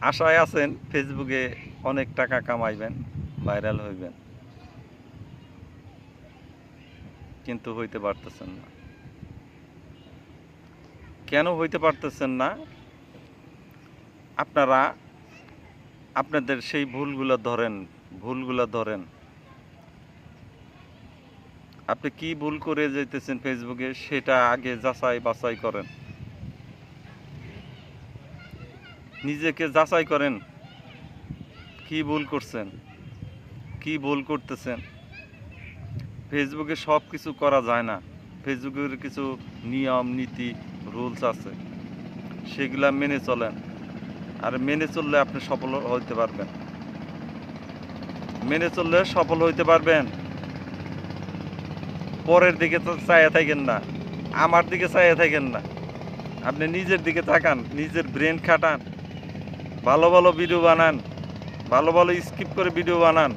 আশায় আছেন ফেসবুকে অনেক টাকা কামাইবেন, ভাইরাল হইবেন। কিন্তু হইতে পারতেছেন না। কেন হইতে পারতেছেন না? আপনারা আপনাদের সেই ভুলগুলো ধরেন ভুলগুলো ধরেন। আপনি কি ভুল করে যেতেছেন ফেসবুকে, সেটা আগে যাচাই বাছাই করেন। নিজেকে যাচাই করেন। কি ভুল করছেন? কি ভুল করতেছেন? ফেসবুকে সব কিছু করা যায় না। ফেসবুকের কিছু নিয়ম, নীতি, রুলস আছে। সেগুলা মেনে চলেন। আর মেনে চললে আপনি সফল হইতে পারবেন। মেনে চললে সফল হইতে পারবেন। পরের দিকে তো চাইয়া থাকেন না। আমার দিকে চাইয়া থাকেন না। আপনি নিজের দিকে তাকান, নিজের ব্রেন খাটান। ভালো ভালো ভিডিও বানান। ভালো ভালো স্কিপ করে ভিডিও বানান।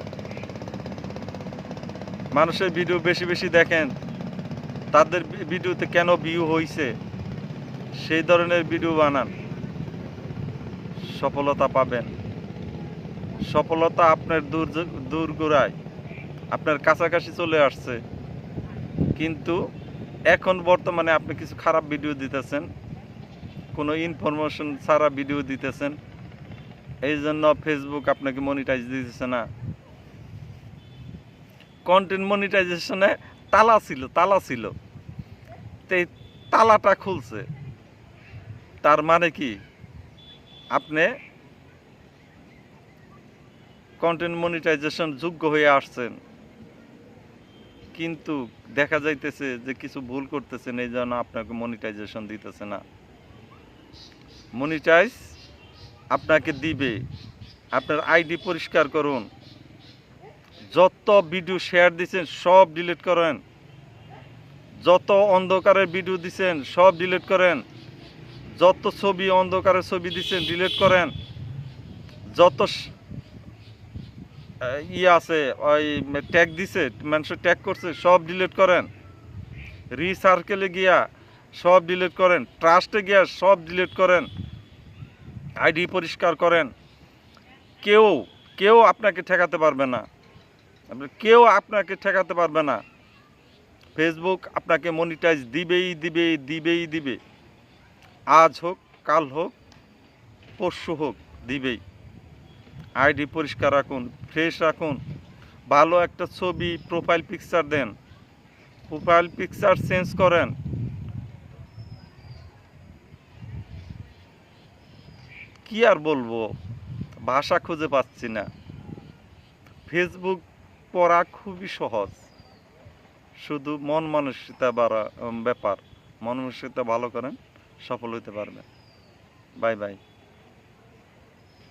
মানুষের ভিডিও বেশি বেশি দেখেন। তাদের ভিডিওতে কেন ভিউ হইছে? সেই ধরনের ভিডিও বানান। সফলতা পাবেন। সফলতা আপনার দূর দূর গোড়ায়। আপনার কাছাকাছি চলে আসছে। কিন্তু এখন বর্তমানে আপনি কিছু খারাপ ভিডিও দিতেছেন। কোনো ইনফরমেশন ছাড়া ভিডিও দিতেছেন। এই জন্য ফেসবুক আপনাকে মনিটাইজ দিতেছে না। কন্টেন্ট মনিটাইজেশনে তালা ছিল তালা ছিল। এই তালাটা খুলছে। তার মানে কি? আপনি কন্টেন্ট মনিটাইজেশন যোগ্য হয়ে আসছেন। কিন্তু দেখা যাইতেছে যে কিছু ভুল করতেছেন এই জন্য আপনাকে মনিটাইজেশন দিতেছে না। মনিটাইজ আপনাকে দিবে। আপনার আইডি পরিষ্কার করুন। যত ভিডিও শেয়ার দিচ্ছেন সব ডিলিট করেন। যত অন্ধকারের ভিডিও দিচ্ছেন সব ডিলিট করেন। যত ছবি অন্ধকারের ছবি দিচ্ছেন ডিলিট করেন। যত আহ, ইয়ে আছে ওই ট্যাগ দিছে মানুষের ট্যাগ করছে সব ডিলিট করেন। রিসার্কেলে গিয়া সব ডিলিট করেন। ট্রাস্টে গিয়া সব ডিলিট করেন। আইডি পরিষ্কার করেন। কেউ কেউ আপনাকে ঠেকাতে পারবে না। কেউ আপনাকে ঠেকাতে পারবে না। ফেসবুক আপনাকে মনিটাইজ দিবেই দিবে দিবেই দিবে আজ হোক, কাল হোক, পরশু হোক, দিবেই। আইডি পরিষ্কার রাখুন ফ্রেশ রাখুন। ভালো একটা ছবি প্রোফাইল পিকচার দেন। প্রোফাইল পিকচার চেঞ্জ করেন। কি আর বলব? ভাষা খুঁজে পাচ্ছি না। ফেসবুক পড়া খুবই সহজ। শুধু মন মানসিকতা বাড়া ব্যাপার। মন মানসিকতা ভালো করেন, সফল হইতে পারবেন। Bye bye.